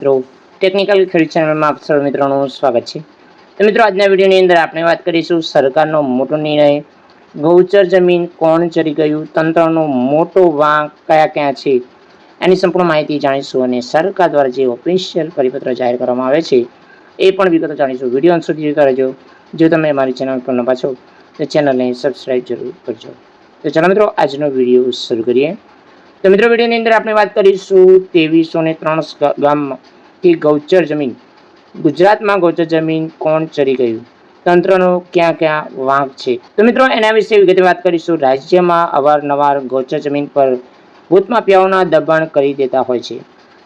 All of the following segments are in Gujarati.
મિત્રો ટેકનિકલ ખેડૂત ચેનલમાં આપ સર્વ મિત્રોનું સ્વાગત છે. તો મિત્રો, આજના વિડીયોની અંદર આપણે વાત કરીશું સરકારનો મોટો નિર્ણય. ગૌચર જમીન કોણ ચરી ગયું? તંત્રનો મોટો વાંક કયા ક્યાં છે? એની સંપૂર્ણ માહિતી જાણીશું અને સરકાર દ્વારા જે ઓફિશિયલ પરિપત્ર જાહેર કરવામાં આવે છે, એ પણ વિગતો જાણીશું. વીડિયો અંત સુધી કરજો જો તમે મારી ચેનલ પર નવા છો, તો ચેનલને સબસ્ક્રાઈબ જરૂર કરજો. તો ચાલો મિત્રો, આજનો વીડિયો શરૂ કરીએ. તો મિત્રો, વિડીયોની અંદર આપણે વાત કરીશું ત્રેવીસો ને ત્રણ ગ- ગામથી ગૌચર જમીન. ગુજરાતમાં ગૌચર જમીન કોણ ચરી ગયું? તંત્રનો ક્યાં ક્યાં વાંક છે? તો મિત્રો, એના વિશે વિગતે વાત કરીશું. રાજ્યમાં અવારનવાર ગૌચર જમીન પર ભૂત માફિયાઓના દબાણ કરી દેતા હોય છે,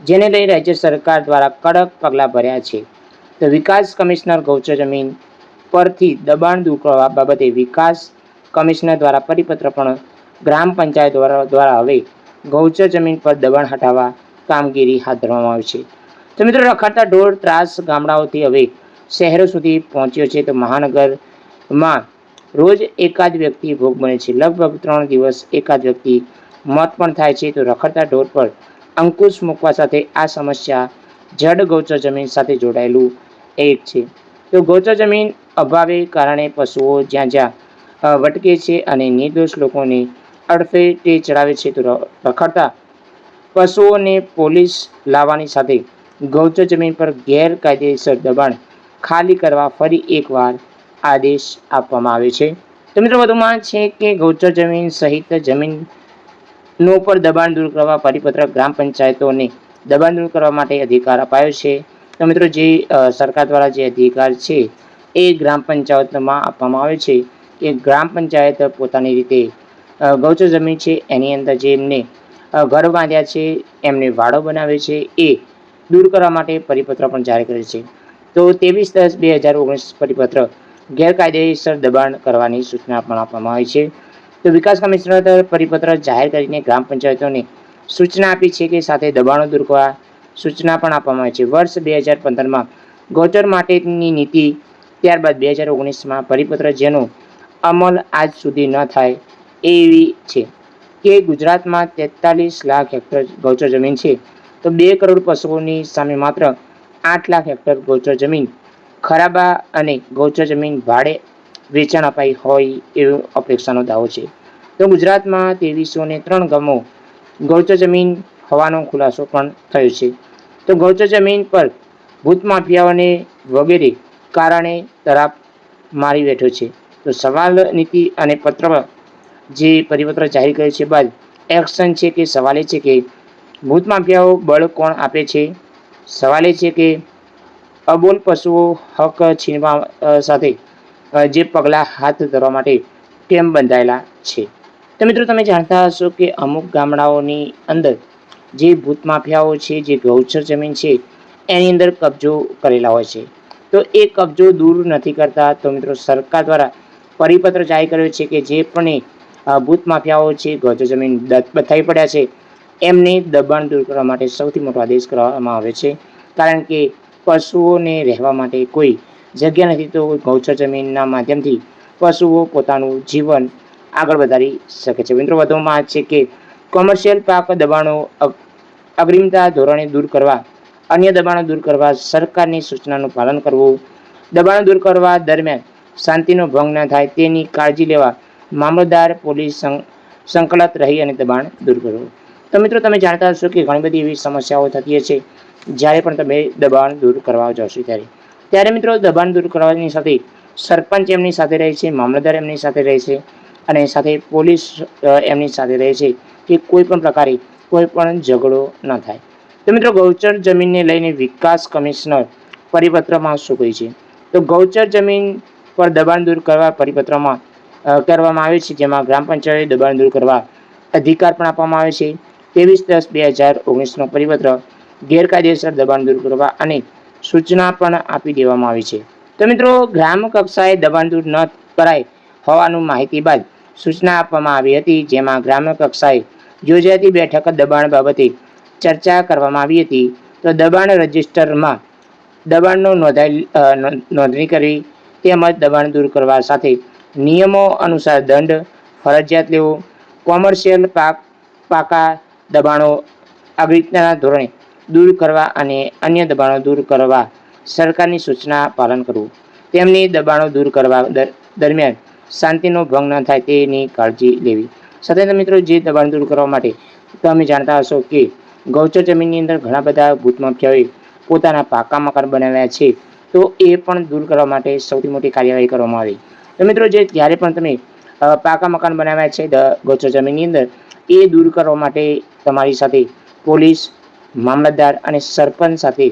જેને લઈ રાજ્ય સરકાર દ્વારા કડક પગલાં ભર્યા છે. તો વિકાસ કમિશનર ગૌચર જમીન પરથી દબાણ દૂર કરવા બાબતે વિકાસ કમિશનર દ્વારા પરિપત્ર પણ ગ્રામ પંચાયત દ્વારા દ્વારા હવે ગૌચર જમીન પર દબાણ હટાવવા કામગીરી હાથ ધરવામાં આવી છે. તો મિત્રો, રખડતા ઢોર ત્રાસ ગામડાઓથી હવે શહેરો સુધી પહોંચ્યો છે. તો મહાનગરમાં રોજ એકાદ વ્યક્તિ ભોગ બને છે. લગભગ ત્રણ દિવસ એકાદ વ્યક્તિ મોત પણ થાય છે. તો રખડતા ઢોર પર અંકુશ મૂકવા સાથે આ સમસ્યા જડ ગૌચર જમીન સાથે જોડાયેલું એક છે. તો ગૌચર જમીન અભાવે કારણે પશુઓ જ્યાં જ્યાં વટકે છે અને નિર્દોષ લોકોને અડફેટે ચડાવે છે તો રખડતા પશુઓને પોલીસ લાવવાની સાથે ગૌચર જમીન પર ગેરકાયદેસર દબાણ ખાલી કરવા ફરી એકવાર આદેશ આપવામાં આવે છે. તો મિત્રો વધુમાં છે કે ગૌચર જમીન સહિત જમીનનો પર દબાણ દૂર કરવા પરિપત્ર ગ્રામ પંચાયતોને દબાણ દૂર કરવા માટે અધિકાર અપાયો છે. તો મિત્રો જે સરકાર દ્વારા જે અધિકાર છે એ ગ્રામ પંચાયતમાં આપવામાં આવે છે કે ગ્રામ પંચાયત પોતાની રીતે ગૌચર જમીન છે, એની અંદર જે એમને ઘર બાંધ્યા છે, એમને વાડો બનાવે છે, એ દૂર કરવા માટે પરિપત્ર પણ જાહેર કરે છે. તો ત્રેવીસ દસ બે હજાર ઓગણીસ પરિપત્ર ગેરકાયદેસર દબાણ કરવાની સૂચના પણ આપવામાં આવી છે. તો વિકાસ કમિશનર પરિપત્ર જાહેર કરીને ગ્રામ પંચાયતોને સૂચના આપી છે કે સાથે દબાણો દૂર કરવા સૂચના પણ આપવામાં આવી છે. વર્ષ બે હજાર પંદરમાં ગૌચર માટેની નીતિ ત્યારબાદ બે હજાર ઓગણીસમાં પરિપત્ર જેનો અમલ આજ સુધી ન થાય એવી છે. કે ગુજરાતમાં તેતાલીસ લાખ હેક્ટર ગૌચર જમીન છે. તો બે કરોડ પશુઓની સામે માત્ર આઠ લાખ હેક્ટર ગૌચર જમીન ખરાબા અને ગૌચર જમીન ભાડે વેચાણ અપાઈ હોય એવો અપેક્ષાનો દાવો છે. તો ગુજરાતમાં ત્રેવીસો ને ત્રણ ગામો ગૌચર જમીન હોવાનો ખુલાસો પણ થયો છે. તો ગૌચર જમીન પર ભૂત માફિયાઓને વગેરે કારણે તરાપ મારી બેઠો છે. તો સવાલ, નીતિ અને પત્ર જે પરિપત્ર જાહેર કર્યું છે બાદ એક્શન છે કે સવાલ એ છે કે ભૂત માફિયાઓ બળ કોણ આપે છે? સવાલ એ છે કે અબોલ પશુઓ હક છીનવા સાથે જે પગલાં હાથ ધરવા માટે કેમ બંધાયેલા છે? તો મિત્રો તમે જાણતા હશો કે અમુક ગામડાઓની અંદર જે ભૂત માફિયાઓ છે, જે ગૌચર જમીન છે, એની અંદર કબજો કરેલા હોય છે. તો એ કબજો દૂર નથી કરતા. તો મિત્રો સરકાર દ્વારા પરિપત્ર જાહેર કર્યો છે કે જે પણ ભૂત માફિયાઓ છે ગૌચર જમીન બતાવી પડ્યા છે. એમને દબાણ દૂર કરવા માટે સૌથી મોટો આદેશ કરવામાં આવે છે. કારણ કે પશુઓને રહેવા માટે કોઈ જગ્યા નથી, તો ગૌચર જમીનના માધ્યમથી પશુઓ પોતાનું જીવન આગળ વધારી શકે છે. મિત્રો, વધુમાં આ છે કે કોમર્શિયલ પાક દબાણો અગ- અગ્રિમતા ધોરણે દૂર કરવા, અન્ય દબાણો દૂર કરવા સરકારની સૂચનાનું પાલન કરવું, દબાણો દૂર કરવા દરમિયાન શાંતિનો ભંગ ન થાય તેની કાળજી લેવા મામલતદાર પોલીસ સંકલત રહી અને દબાણ દૂર કરવું તો મિત્રો, તમે જાણતા હશો કે ઘણી બધી એવી સમસ્યાઓ થતી છે જ્યારે પણ તમે દબાણ દૂર કરવા જશો ત્યારે. ત્યારે મિત્રો, દબાણ દૂર કરવાની સાથે સરપંચ એમની સાથે રહે છે મામલતદાર એમની સાથે રહે છે, અને સાથે પોલીસ એમની સાથે રહે છે કે કોઈ પણ પ્રકારે કોઈ પણ ઝઘડો ન થાય. તો મિત્રો, ગૌચર જમીનને લઈને વિકાસ કમિશનર પરિપત્રમાં શું કહ્યું છે? તો ગૌચર જમીન પર દબાણ દૂર કરવા પરિપત્રમાં કરવામાં આવે છે જેમાં ગ્રામ પંચાયતે દબાણ દૂર કરવા અધિકાર પણ આપવામાં આવે છે. ત્રેવીસ દસ બે હજાર ઓગણીસનો પરિપત્ર ગેરકાયદેસર દબાણ દૂર કરવા અને સૂચના પણ આપી દેવામાં આવી છે. તો મિત્રો ગ્રામ કક્ષાએ દબાણ દૂર ન કરાય હોવાનું માહિતી બાદ સૂચના આપવામાં આવી હતી જેમાં ગ્રામ કક્ષાએ યોજાતી બેઠક દબાણ બાબતે ચર્ચા કરવામાં આવી હતી. તો દબાણ રજિસ્ટરમાં દબાણનો અ, નોંધણી કરવી તેમજ દબાણ દૂર કરવા સાથે નિયમો અનુસાર દંડ, ફરજિયાત લેવો કોમર્શિયલ પાક, પાકા દબાણો આવી રીતના ધોરણે દૂર કરવા અને અન્ય દબાણો દૂર કરવા સરકારની સૂચના પાલન કરવું. તેમની દબાણો દૂર કરવા દર- દરમિયાન શાંતિનો ભંગ ન થાય તેની કાળજી લેવી. સાથે મિત્રો, જે દબાણ દૂર કરવા માટે તમે જાણતા હશો કે ગૌચર જમીનની અંદર ઘણા બધા ભૂતમાફિયાઓએ પોતાના પાકા મકાન બનાવ્યા છે, તો એ પણ દૂર કરવા માટે સૌથી મોટી કાર્યવાહી કરવામાં આવી. તો મિત્રો જે જ્યારે પણ તમે પાકા મકાન બનાવ્યા છે ગૌચર જમીનની અંદર, એ દૂર કરવા માટે તમારી સાથે પોલીસ, મામલતદાર અને સરપંચ સાથે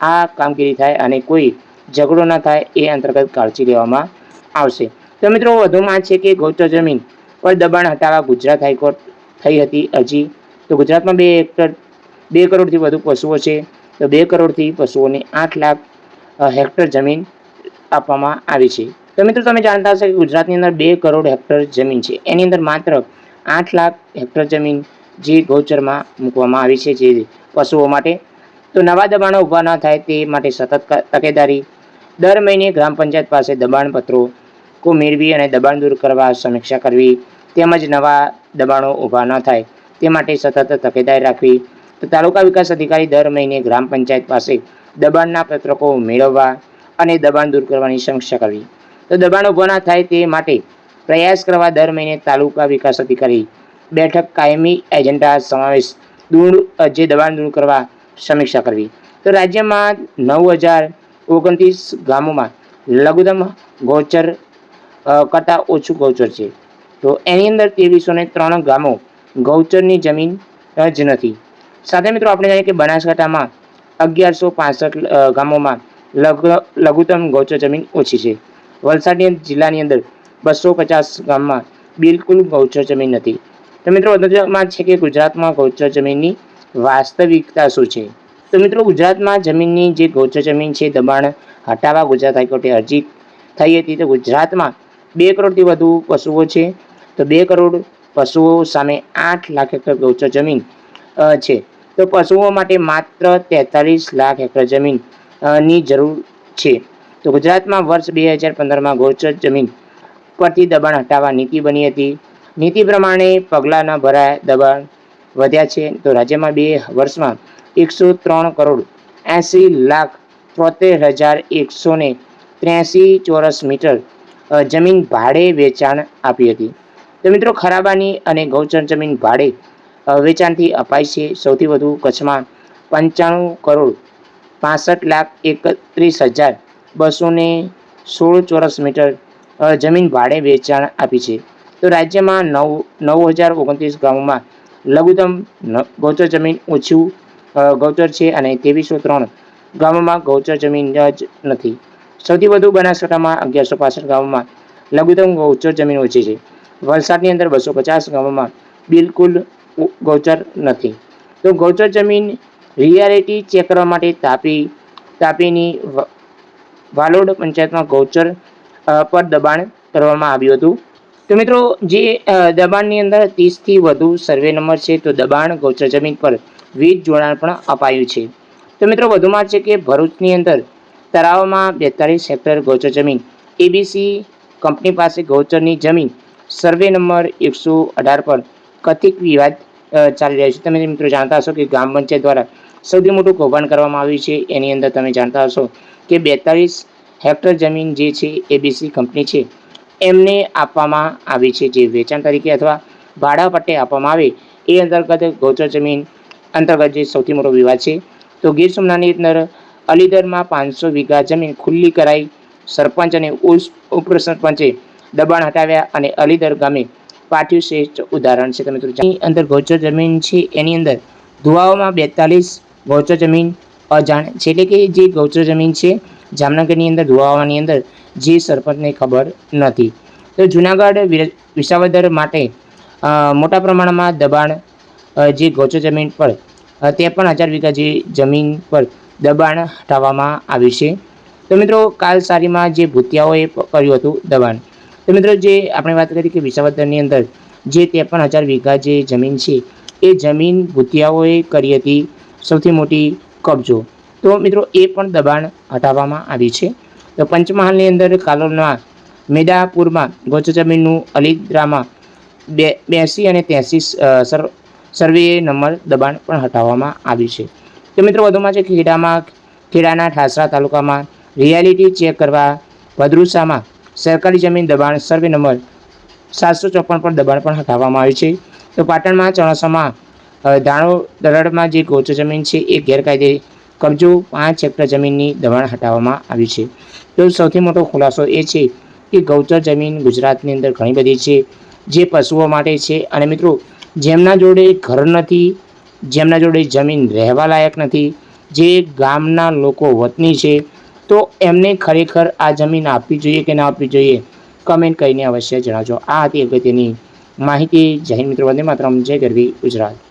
આ કામગીરી થાય અને કોઈ ઝઘડો ન થાય એ અંતર્ગત કાળજી લેવામાં આવશે. તો મિત્રો વધુમાં છે કે ગૌચર જમીન પર દબાણ હટાવવા ગુજરાત હાઈકોર્ટ થઈ હતી અરજી. તો ગુજરાતમાં બે હેક્ટર, બે કરોડથી વધુ પશુઓ છે. તો બે કરોડથી પશુઓને આઠ લાખ હેક્ટર જમીન આપવામાં આવી છે. તો મિત્રો તમે જાણતા હશો કે ગુજરાતની અંદર બે કરોડ હેક્ટર જમીન છે. એની અંદર માત્ર આઠ લાખ હેક્ટર જમીન જે ગૌચરમાં મૂકવામાં આવી છે જે પશુઓ માટે. તો નવા દબાણો ઊભા ન થાય તે માટે સતત તકેદારી, દર મહિને ગ્રામ પંચાયત પાસે દબાણ પત્રો કો મેળવી અને દબાણ દૂર કરવા સમીક્ષા કરવી તેમજ નવા દબાણો ઊભા ન થાય તે માટે સતત તકેદારી રાખવી. તો તાલુકા વિકાસ અધિકારી દર મહિને ગ્રામ પંચાયત પાસે દબાણના પત્રકો મેળવવા અને દબાણ દૂર કરવાની સમીક્ષા કરવી. તો દબાણ ઊભા ના થાય તે માટે પ્રયાસ કરવા દર મહિને તાલુકા વિકાસ અધિકારી બેઠક કાયમી એજન્ડા સમાવેશ દૂર જે દબાણ દૂર કરવા સમીક્ષા કરવી. તો રાજ્યમાં નવ હજાર ઓગણત્રીસ ગામોમાં લઘુત્તમ ગૌચર કરતાં ઓછું ગૌચર છે. તો એની અંદર ત્રેવીસો ને ત્રણ ગામો ગૌચરની જમીન જ નથી. સાથે મિત્રો આપણે જાણીએ કે બનાસકાંઠામાં અગિયારસો પાસઠ ગામોમાં લઘુ, લઘુત્તમ ગૌચર જમીન ઓછી છે. વલસાડ જિલ્લાની અંદર બસો પચાસ ગામમાં બિલકુલ ગૌચર જમીન નથી. તો મિત્રો વધુમાં છે કે ગુજરાતમાં ગૌચર જમીનની વાસ્તવિકતા શું છે? તો મિત્રો, ગુજરાતમાં જમીનની જે ગૌચર જમીન છે, દબાણ હટાવવા ગુજરાત હાઈકોર્ટે અરજી થઈ હતી. તો ગુજરાતમાં બે કરોડથી વધુ પશુઓ છે. તો બે કરોડ પશુઓ સામે આઠ લાખ હેક્ટર ગૌચર જમીન છે. તો પશુઓ માટે માત્ર તેતાલીસ લાખ હેક્ટર જમીનની જરૂર છે. તો ગુજરાતમાં વર્ષ બે હજાર પંદરમાં ગૌચર જમીન પરથી દબાણ હટાવવા નીતિ બની હતી. નીતિ પ્રમાણે પગલાં ન ભરાય દબાણ વધ્યા છે. તો રાજ્યમાં બે વર્ષમાં એકસો ત્રણ કરોડ એંસી લાખ ત્રોતેર હજાર એકસો ને ત્ર્યાસી ચોરસ મીટર જમીન ભાડે વેચાણ આપી હતી. તો મિત્રો ખરાબાની અને ગૌચર જમીન ભાડે વેચાણથી અપાય છે. સૌથી વધુ કચ્છમાં પંચાણું કરોડ પાસઠ લાખ એકત્રીસ હજાર બસો સોળ ચોરસ મીટર જમીન ભાડે વેચાણ આપી છે. તો રાજ્યમાં નવ નવ હજાર ઓગણત્રીસ ગામોમાં લઘુત્તમ ગૌચર જમીન ઓછું ગૌચર છે અને ત્રેવીસો ત્રણ ગામોમાં ગૌચર જમીન જ નથી. સૌથી વધુ બનાસકાંઠામાં અગિયારસો પાસઠ ગામોમાં લઘુત્તમ ગૌચર જમીન ઓછી છે. વલસાડની અંદર બસો પચાસ ગામોમાં બિલકુલ ગૌચર નથી. તો ગૌચર જમીન રિયાલિટી ચેક કરવા માટે તાપી, તાપીની વાલોડ પંચાયતમાં ગૌચર પર દબાણ કરવામાં આવ્યું હતું. તો મિત્રો, જે દબાણની અંદર ત્રીસથી વધુ સર્વે નંબર છે, તો દબાણ ગૌચર જમીન પર વીજ જોડાણ પણ અપાયું છે. તો મિત્રો, વધુમાં છે કે ભરૂચની અંદર તળાવમાં બેતાલીસ હેક્ટર ગૌચર જમીન એબીસી કંપની પાસે ગૌચરની જમીન, સર્વે નંબર એકસો અઢાર પર કથિત વિવાદ ચાલી રહ્યો છે. તમે મિત્રો જાણતા હશો કે ગ્રામ પંચાયત દ્વારા સૌથી મોટું કૌભાંડ કરવામાં આવ્યું છે. એની અંદર તમે જાણતા હશો કે બેતાલીસ હેક્ટર જમીન જે છે એબીસી કંપની છે. એમને આપવામાં આવી છે. જે વેચાણ તરીકે અથવા ભાડા પટ્ટે આપવામાં આવે એ અંતર્ગત ગૌચર જમીન અંતર્ગત જે સૌથી મોટો વિવાદ છે. તો ગીર સોમનાથની અંદર અલીદરમાં પાંચસો વીઘા જમીન ખુલ્લી કરાઈ સરપંચ અને ઉપ ઉપસરપંચે દબાણ હટાવ્યા અને અલીદર ગામે પાટિયું શ્રેષ્ઠ ઉદાહરણ છે. તમે અંદર ગૌચર જમીન છે, એની અંદર ધુવાઓમાં બેતાલીસ ગૌચર જમીન અજાણ છે એટલે કે જે ગૌચર જમીન છે, જામનગરની અંદર, ધોવાવાની અંદર જે સરપંચને ખબર નથી. તો જુનાગઢ વિસાવદર માટે મોટા પ્રમાણમાં દબાણ જે ગૌચર જમીન પર ત્રેપન હજાર વીઘા જે જમીન પર દબાણ હટાવવામાં આવ્યું છે. તો મિત્રો કાલસારીમાં જે ભૂતિયાઓએ કર્યું હતું દબાણ. તો મિત્રો, જે આપણે વાત કરી કે વિસાવદરની અંદર જે ત્રેપન હજાર વીઘા જે જમીન છે, એ જમીન ભૂતિયાઓએ કરી હતી સૌથી મોટી કબજો. તો મિત્રો એ પણ દબાણ હટાવવામાં આવી છે. તો પંચમહાલની અંદર કાલોલના મેદાપુરમાં ગોચર જમીનનું અલીદ્રામાં બે બેસી અને ત્યાંસી સર્વે નંબર દબાણ પણ હટાવવામાં આવ્યું છે. તો મિત્રો વધુમાં છે ખેડામાં ખેડાના ઠાસરા તાલુકામાં રિયાલિટી ચેક કરવા ભદ્રુસામાં સરકારી જમીન દબાણ સર્વે નંબર સાતસો ચોપન પર દબાણ પણ હટાવવામાં આવ્યું છે. તો પાટણમાં ચણોસામાં અ, દાણો દરડમાં જે ગોચર જમીન છે એ ગેરકાયદે કબજો પાંચ હેક્ટર જમીનની દબાણ હટાવવામાં આવ્યું છે. તો સૌથી મોટો ખુલાસો એ છે કે ગૌચર જમીન ગુજરાતની અંદર ઘણી બધી છે, જે પશુઓ માટે છે. અને મિત્રો, જેમના જોડે ઘર નથી, જેમના જોડે જમીન રહેવા લાયક નથી, જે ગામના લોકો વતની છે, તો એમને ખરેખર આ જમીન આપવી જોઈએ કે ના આપવી જોઈએ, કમેન્ટ કરીને અવશ્ય જણાવજો. આ હતી અગત્યની માહિતી. જય મિત્રો, વંદે માતરમ. જય ગરવી ગુજરાત.